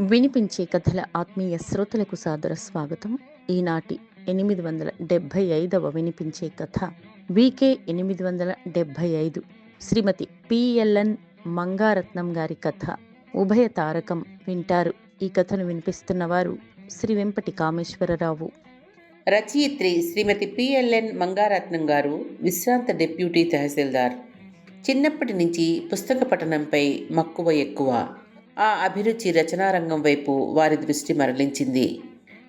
వినిపించే కథల ఆత్మీయ శ్రోతలకు సాదర స్వాగతం. ఈనాటి ఎనిమిది వందల డెబ్భై ఐదవ వినిపించే కథ వికే ఎనిమిది వందల డెబ్భై ఐదు. శ్రీమతి పిఎల్ఎన్ మంగారత్నం గారి కథ ఉభయ తారకం వింటారు. ఈ కథను వినిపిస్తున్నవారు శ్రీ వెంపటి కామేశ్వరరావు. రచయిత్రి శ్రీమతి పిఎల్ఎన్ మంగారత్నం గారు విశ్రాంత డిప్యూటీ తహసీల్దార్. చిన్నప్పటి నుంచి పుస్తక పఠనంపై మక్కువ ఎక్కువ. ఆ అభిరుచి రచనారంగం వైపు వారి దృష్టి మరలించింది.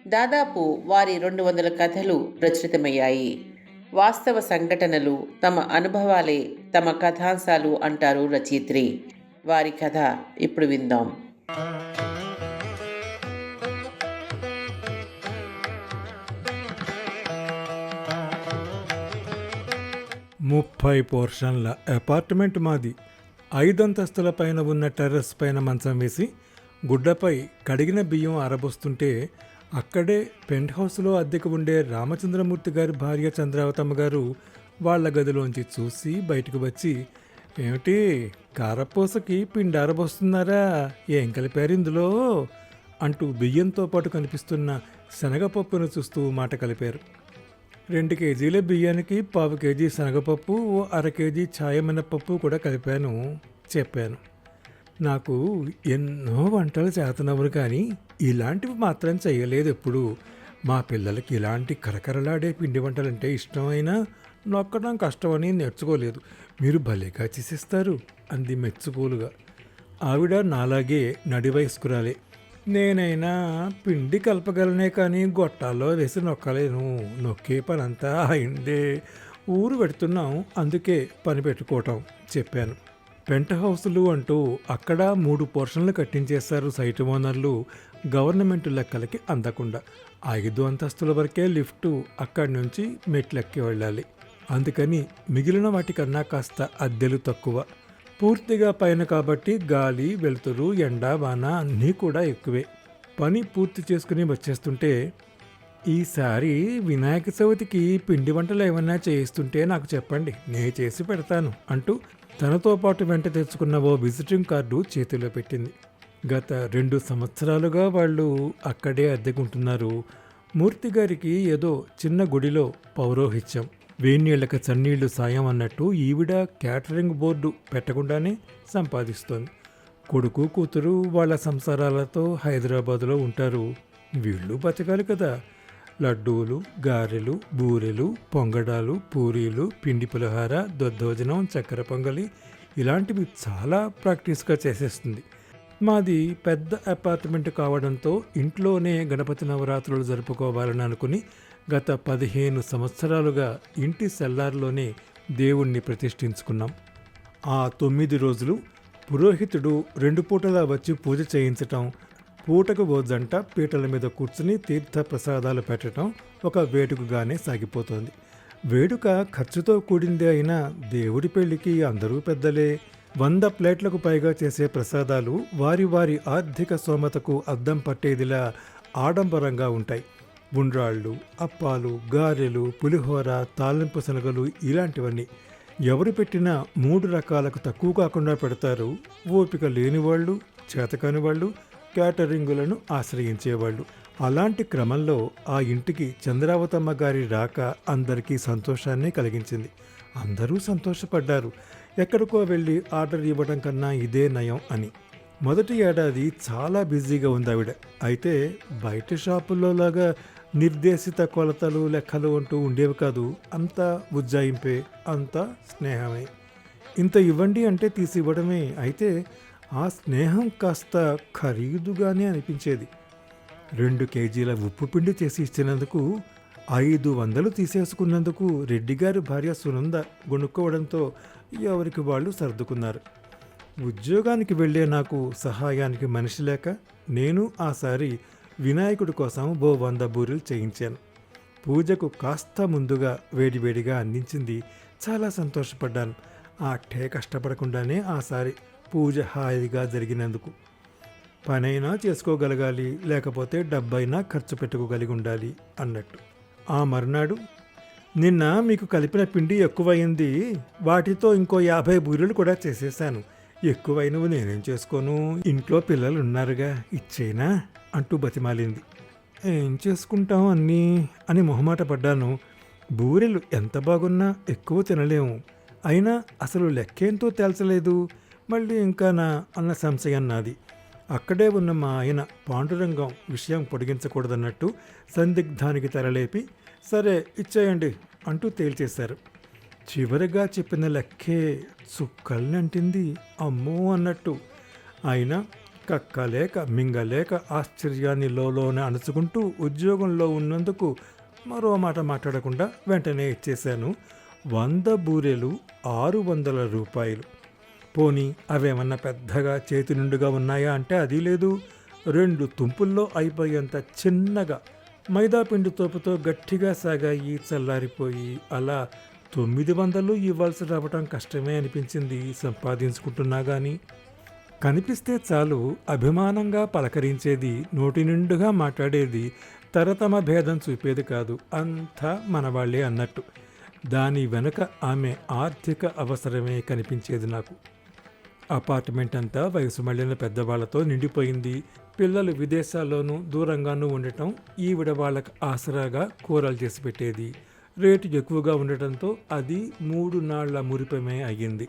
దాదాపు వారి రెండు వందల కథలు ప్రచురితమయ్యాయి. వాస్తవ సంఘటనలు తమ అనుభవాలే తమ కథాంశాలు అంటారు రచయిత్రి. వారి కథ ఇప్పుడు విందాం. ముప్పై పోర్షన్ల అపార్ట్మెంట్ మాది. ఐదంతస్తుల పైన ఉన్న టెర్రస్ పైన మంచం వేసి గుడ్డపై కడిగిన బియ్యం ఆరబోస్తుంటే అక్కడే పెంట్ హౌస్లో అద్దెకు ఉండే రామచంద్రమూర్తి గారి భార్య చంద్రావతమ్మ గారు వాళ్ళ గదిలోంచి చూసి బయటకు వచ్చి ఏమిటి కారపూసకి పిండి ఆరబోస్తున్నారా ఏం కలిపారు ఇందులో? అంటూ బియ్యంతో పాటు కనిపిస్తున్న శనగపప్పును చూస్తూ మాట కలిపారు. రెండు కేజీల బియ్యానికి పావు కేజీ శనగపప్పు ఓ అర కేజీ ఛాయమినపప్పు కూడా కలిపాను చెప్పాను. నాకు ఎన్నో వంటలు చేతనవ్వరు కానీ ఇలాంటివి మాత్రం చేయలేదు ఎప్పుడు. మా పిల్లలకి ఇలాంటి కరకరలాడే పిండి వంటలంటే ఇష్టమైనా నొక్కడం కష్టమని నేర్చుకోలేదు. మీరు భలేగా చేసిస్తారు అంది మెచ్చుకోలుగా. ఆవిడ నాలాగే నడి వయస్కురాలే నేనైనా పిండి కలపగలనే కానీ గొట్టాల్లో వేసి నొక్కలేను. నొక్కే పనంతా అయిందే. ఊరు పెడుతున్నాం అందుకే పని పెట్టుకోవటం చెప్పాను. పెంట్ హౌసులు అంటూ అక్కడ మూడు పోర్షన్లు కట్టించేశారు సైట్ ఓనర్లు గవర్నమెంట్ లెక్కలకి అందకుండా. ఐదు అంతస్తుల వరకే లిఫ్టు అక్కడి నుంచి మెట్లెక్కి వెళ్ళాలి. అందుకని మిగిలిన వాటికన్నా కాస్త అద్దెలు తక్కువ. పూర్తిగా పైన కాబట్టి గాలి వెలుతురు ఎండ వాన అన్నీ కూడా ఎక్కువే. పని పూర్తి చేసుకుని వచ్చేస్తుంటే ఈసారి వినాయక చవితికి పిండి వంటలు ఏమన్నా చేయిస్తుంటే నాకు చెప్పండి నే చేసి పెడతాను అంటూ తనతో పాటు వెంట తెచ్చుకున్న ఓ విజిటింగ్ కార్డు చేతిలో పెట్టింది. గత రెండు సంవత్సరాలుగా వాళ్ళు అక్కడే అద్దెకుంటున్నారు. మూర్తి గారికి ఏదో చిన్న గుడిలో పౌరోహిత్యం. వేణీళ్ళకి చన్నీళ్ళు సాయం అన్నట్టు ఈవిడ క్యాటరింగ్ బోర్డు పెట్టకుండానే సంపాదిస్తోంది. కొడుకు కూతురు వాళ్ళ సంసారాలతో హైదరాబాదులో ఉంటారు. వీళ్ళు బతకాలి కదా. లడ్డూలు గారెలు బూరెలు పొంగడాలు పూరీలు పిండి పులిహార దొద్దోజనం చక్కెర పొంగలి ఇలాంటివి చాలా ప్రాక్టీస్గా చేసేస్తుంది. మాది పెద్ద అపార్ట్మెంట్ కావడంతో ఇంట్లోనే గణపతి నవరాత్రులు జరుపుకోవాలని అనుకుని గత పదిహేను సంవత్సరాలుగా ఇంటి సెల్లార్లోనే దేవుణ్ణి ప్రతిష్ఠించుకున్నాం. ఆ తొమ్మిది రోజులు పురోహితుడు రెండు పూటలా వచ్చి పూజ చేయించటం పూటకు ఓ జంట పీటల మీద కూర్చుని తీర్థ ప్రసాదాలు పెట్టడం ఒక వేడుకగానే సాగిపోతోంది. వేడుక ఖర్చుతో కూడింది అయినా దేవుడి పెళ్ళికి అందరూ పెద్దలే. వంద ప్లేట్లకు పైగా చేసే ప్రసాదాలు వారి వారి ఆర్థిక సోమతకు అద్దం పట్టేదిలా ఆడంబరంగా ఉంటాయి. ఉండ్రాళ్ళు అప్పాలు గారెలు పులిహోర తాలింపు శనగలు ఇలాంటివన్నీ ఎవరు పెట్టినా మూడు రకాలకు తక్కువ కాకుండా పెడతారు. ఓపిక లేని వాళ్ళు చేతకాని వాళ్ళు క్యాటరింగులను ఆశ్రయించేవాళ్ళు. అలాంటి క్రమంలో ఆ ఇంటికి చంద్రావతమ్మ గారి రాక అందరికీ సంతోషాన్ని కలిగించింది. అందరూ సంతోషపడ్డారు. ఎక్కడికో వెళ్ళి ఆర్డర్ ఇవ్వడం కన్నా ఇదే నయం అని. మొదటి ఏడాది చాలా బిజీగా ఉంది ఆవిడ. అయితే బయట షాపుల్లో లాగా నిర్దేశిత కొలతలు లెక్కలు అంటూ ఉండేవి కాదు. అంతా ఉజ్జాయింపే అంతా స్నేహమే. ఇంత ఇవ్వండి అంటే తీసి ఇవ్వడమే అయితే ఆ స్నేహం కాస్త ఖరీదుగానే అనిపించేది. రెండు కేజీల ఉప్పు పిండి చేసి ఇచ్చినందుకు ఐదు వందలు తీసేసుకున్నందుకు రెడ్డిగారి భార్య సునంద గొనుక్కోవడంతో ఎవరికి వాళ్ళు సర్దుకున్నారు. ఉద్యోగానికి వెళ్ళే నాకు సహాయానికి మనిషి లేక నేను ఆసారి వినాయకుడి కోసం ఓ వంద బూరెలు చేయించాను. పూజకు కాస్త ముందుగా వేడివేడిగా అందించింది. చాలా సంతోషపడ్డాను. ఆ టే కష్టపడకుండానే ఆసారి పూజ హాయిగా జరిగినందుకు. పనైనా చేసుకోగలగాలి లేకపోతే డబ్బైనా ఖర్చు పెట్టుకోగలిగి ఉండాలి అన్నట్టు. ఆ మర్నాడు నిన్న మీకు కలిపిన పిండి ఎక్కువైంది వాటితో ఇంకో యాభై బూరెలు కూడా చేసేసాను. ఎక్కువైనవి నేనేం చేసుకోను? ఇంట్లో పిల్లలు ఉన్నారుగా ఇచ్చేనా? అంటూ బతిమాలింది. ఏం చేసుకుంటాం అన్నీ? అని మొహమాట పడ్డాను. బూరెలు ఎంత బాగున్నా ఎక్కువ తినలేము. అయినా అసలు లెక్కేంతో తేల్చలేదు. మళ్ళీ ఇంకానా అన్న సంశయం నాది. అక్కడే ఉన్న మా ఆయన పాండురంగం విషయం పొడిగించకూడదన్నట్టు సందిగ్ధానికి తెరలేపి సరే ఇచ్చేయండి అంటూ తేల్చేశారు. చివరిగా చెప్పిన లెక్కే చుక్కల్నంటింది అమ్మో అన్నట్టు. అయినా కక్కలేక మింగలేక ఆశ్చర్యాన్ని లోనే అణుచుకుంటూ ఉద్యోగంలో ఉన్నందుకు మరో మాట మాట్లాడకుండా వెంటనే ఇచ్చేశాను. వంద బూరెలు ఆరు వందల రూపాయలు. పోనీ అవేమన్నా పెద్దగా చేతి నిండుగా ఉన్నాయా అంటే అది లేదు. రెండు తుంపుల్లో అయిపోయేంత చిన్నగా మైదాపిండి తోపుతో గట్టిగా సాగాయి చల్లారిపోయి అలా తొమ్మిది వందలు ఇవ్వాల్సి రావటం కష్టమే అనిపించింది సంపాదించుకుంటున్నా కానీ కనిపిస్తే చాలు అభిమానంగా పలకరించేది నోటి నిండుగా మాట్లాడేది తరతమ భేదం చూపేది కాదు అంతా మనవాళ్ళే అన్నట్టు. దాని వెనుక ఆమె ఆర్థిక అవసరమే కనిపించేది నాకు. అపార్ట్మెంట్ అంతా వయసు మళ్ళిన పెద్దవాళ్ళతో నిండిపోయింది. పిల్లలు విదేశాల్లోనూ దూరంగానూ ఉండటం ఈవిడ వాళ్ళకు ఆసరాగా కూరలు చేసి పెట్టేది. రేటు ఎక్కువగా ఉండటంతో అది మూడు నాళ్ళ మురిపమే అయ్యింది.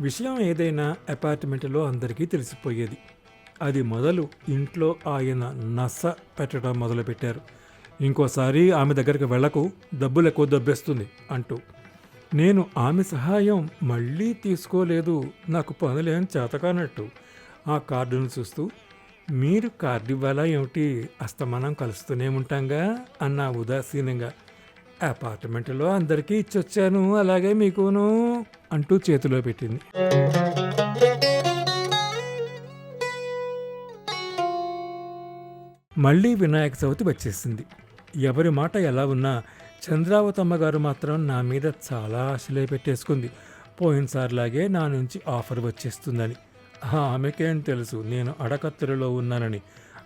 విషయం ఏదైనా అపార్ట్మెంట్లో అందరికీ తెలిసిపోయేది. అది మొదలు ఇంట్లో ఆయన నస పెట్టడం మొదలుపెట్టారు. ఇంకోసారి ఆమె దగ్గరికి వెళ్ళకు డబ్బులు ఎక్కువ దబ్బేస్తుంది అంటూ. నేను ఆమె సహాయం మళ్ళీ తీసుకోలేదు నాకు పనులేం చేతకానట్టు. ఆ కార్డును చూస్తూ మీరు కార్డు ఇవ్వాలా ఏమిటి? అస్తమానం కలుస్తూనే ఉంటాంగా? అన్న ఉదాసీనంగా. అపార్ట్మెంట్లో అందరికీ ఇచ్చొచ్చాను అలాగే మీకును అంటూ చేతిలో పెట్టింది. మళ్ళీ వినాయక చవితి వచ్చేసింది. ఎవరి మాట ఎలా ఉన్నా చంద్రావతమ్మ గారు మాత్రం నా మీద చాలా ఆశలే పెట్టేసుకుంది. పోయినసారిలాగే నా నుంచి ఆఫర్ వచ్చేస్తుందని. ఆమెకేం తెలుసు నేను అడకత్తులలో ఉన్నానని.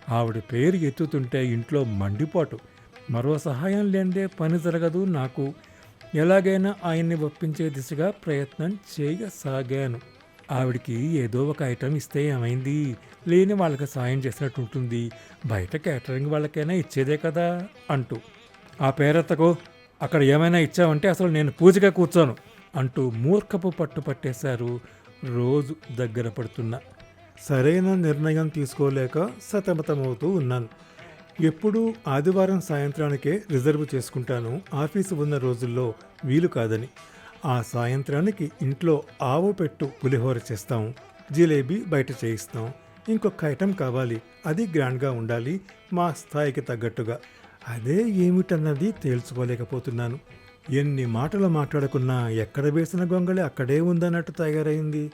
ఆవిడ పేరు ఎత్తుతుంటే ఇంట్లో మండిపాటు. మరో సహాయం లేనిదే పని జరగదు నాకు. ఎలాగైనా ఆయన్ని ఒప్పించే దిశగా ప్రయత్నం చేయసాగాను. ఆవిడికి ఏదో ఒక ఐటెం ఇస్తే ఏమైంది? లేని వాళ్ళకి సాయం చేసినట్టు ఉంటుంది. బయట క్యాటరింగ్ వాళ్ళకైనా ఇచ్చేదే కదా అంటూ. ఆ పేరెత్తకు అక్కడ ఏమైనా ఇచ్చావంటే అసలు నేను పూజగా కూర్చోను అంటూ మూర్ఖపు పట్టు పట్టేశారు రోజు దగ్గర పడుతున్నా. సరైన నిర్ణయం తీసుకోలేక సతమతమవుతూ ఉన్నాను. ఎప్పుడూ ఆదివారం సాయంత్రానికే రిజర్వ్ చేసుకుంటాను. ఆఫీసు ఉన్న రోజుల్లో వీలు కాదని. ఆ సాయంత్రానికి ఇంట్లో ఆవు పెట్టు పులిహోర చేస్తాం. జిలేబీ బయట చేయిస్తాం. ఇంకొక ఐటెం కావాలి. అది గ్రాండ్గా ఉండాలి. మా స్థాయికి తగ్గట్టుగా. అదే ఏమిటన్నది తేల్చుకోలేకపోతున్నాను. ఎన్ని మాటలు మాట్లాడుకున్నా ఎక్కడ వేసిన గొంగళి అక్కడే ఉందన్నట్టు తయారైంది.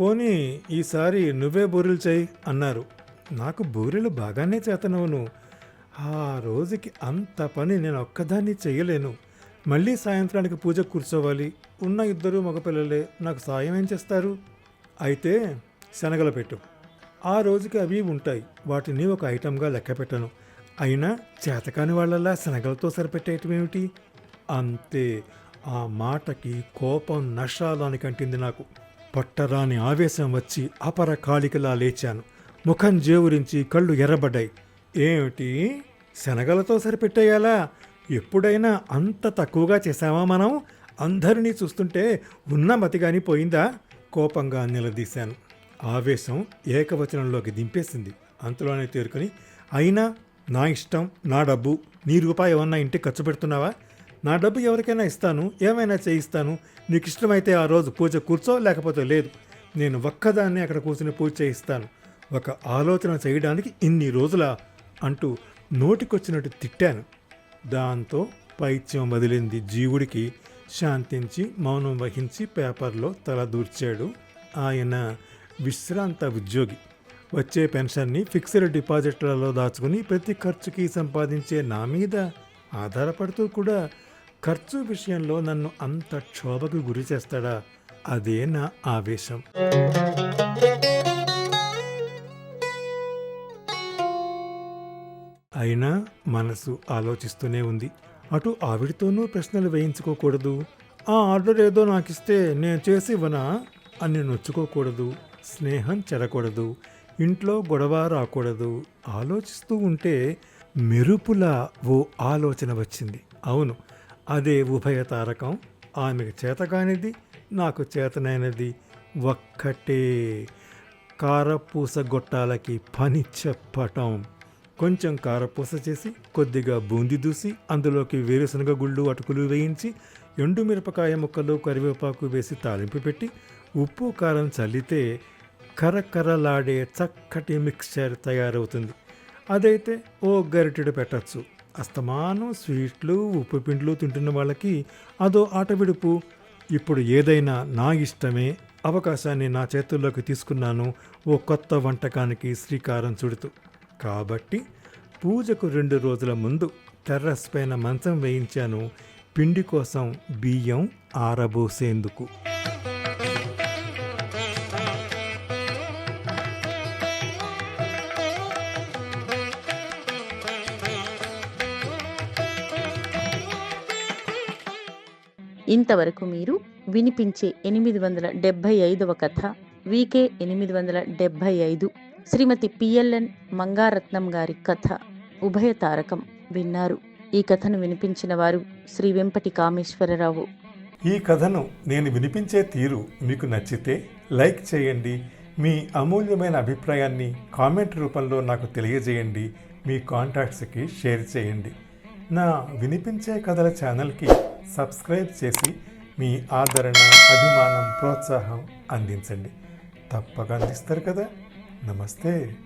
పోనీ ఈసారి నువ్వే బూరెలు చేయి అన్నారు. నాకు బూరెలు బాగానే చేతనవును. ఆ రోజుకి అంత పని నేను ఒక్కదాన్ని చేయలేను. మళ్ళీ సాయంత్రానికి పూజ కూర్చోవాలి. ఉన్న ఇద్దరు మగపిల్లలే నాకు సాయం ఏం చేస్తారు? అయితే శనగలు పెట్టు. ఆ రోజుకి అవి ఉంటాయి. వాటిని ఒక ఐటెంగా లెక్క పెట్టను. అయినా చేతకాని వాళ్ళలా శనగలతో సరిపెట్టేయటం ఏమిటి? అంతే. ఆ మాటకి కోపం నషాలానికి అంటింది నాకు. పట్టరాని ఆవేశం వచ్చి అపర కాళికలా లేచాను. ముఖం జేవురించి కళ్ళు ఎర్రబడ్డాయి. ఏమిటి? శనగలతో సరిపెట్టేయాలా? ఎప్పుడైనా అంత తక్కువగా చేశామా మనం? అందరినీ చూస్తుంటే ఉన్న మతిగాని పోయిందా? కోపంగా నిలదీశాను. ఆవేశం ఏకవచనంలోకి దింపేసింది. అంతలోనే తేరుకొని అయినా నా ఇష్టం నా డబ్బు నీ రూపాయి ఏమన్నా ఇంటికి ఖర్చు పెడుతున్నావా? నా డబ్బు ఎవరికైనా ఇస్తాను ఏమైనా చేయిస్తాను. నీకు ఇష్టమైతే ఆ రోజు పూజ కూర్చో లేకపోతే లేదు. నేను ఒక్కదాన్ని అక్కడ కూర్చుని పూజ చేయిస్తాను. ఒక ఆలోచన చేయడానికి ఇన్ని రోజుల అంటూ నోటికొచ్చినట్టు తిట్టాను. దాంతో పైత్యం వదిలింది. జీవుడికి శాంతించి మౌనం వహించి పేపర్లో తల దూర్చాడు ఆయన విశ్రాంత ఉద్యోగి. వచ్చే పెన్షన్ని ఫిక్స్డ్ డిపాజిట్లలో దాచుకుని ప్రతి ఖర్చుకి సంపాదించే నా మీద ఆధారపడుతూ కూడా ఖర్చు విషయంలో నన్ను అంత క్షోభకు గురి చేస్తాడా? అదే నా ఆవేశం. అయినా మనసు ఆలోచిస్తూనే ఉంది. అటు ఆవిడతోనూ ప్రశ్నలు వేయించుకోకూడదు. ఆ ఆర్డర్ ఏదో నాకిస్తే నేను చేసి ఇవ్వనా? అని నొచ్చుకోకూడదు. స్నేహం చెరకూడదు ఇంట్లో గొడవ రాకూడదు. ఆలోచిస్తూ ఉంటే మెరుపుల ఓ ఆలోచన వచ్చింది. అవును అదే ఉభయ తారకం. ఆమెకు చేతకానిది నాకు చేతనైనది ఒక్కటే. కారపూస గొట్టాలకి పని చెప్పటం. కొంచెం కారపూస చేసి కొద్దిగా బూంది దూసి అందులోకి వేరుశనగ గుళ్ళు అటుకులు వేయించి ఎండు మిరపకాయ ముక్కలు కరివేపాకు వేసి తాలింపు పెట్టి ఉప్పు కారం చల్లితే కరకరలాడే చక్కటి మిక్స్చర్ తయారవుతుంది. అదైతే ఓ గరిటెడు పెట్టచ్చు. అస్తమానం స్వీట్లు ఉప్పు పిండ్లు తింటున్న వాళ్ళకి అదో ఆటవిడుపు ఇప్పుడు ఏదైనా నా ఇష్టమే అవకాశాన్ని నా చేతుల్లోకి తీసుకున్నాను ఓ కొత్త వంటకానికి శ్రీకారం చుడుతూ. కాబట్టి పూజకు రెండు రోజుల ముందు టెర్రస్ పైన మంచం వేయించాను. పిండి కోసం బియ్యం ఆరబోసేందుకు. ఇంతవరకు మీరు వినిపించే ఎనిమిది వందల డెబ్భై ఐదవ కథ వికే ఎనిమిది వందల డెబ్భై ఐదు. శ్రీమతి పిఎల్ఎన్ మంగారత్నం గారి కథ ఉభయ తారకం విన్నారు. ఈ కథను వినిపించిన వారు శ్రీ వెంపటి కామేశ్వరరావు ఈ కథను నేను వినిపించే తీరు మీకు నచ్చితే లైక్ చేయండి. మీ అమూల్యమైన అభిప్రాయాన్ని కామెంట్ రూపంలో నాకు తెలియజేయండి. మీ కాంటాక్ట్స్కి షేర్ చేయండి. నా వినిపించే కథల ఛానల్కి సబ్స్క్రైబ్ చేసి మీ ఆదరణ అభిమానం ప్రోత్సాహం అందించండి. తప్పక అందిస్తారు కదా. నమస్తే.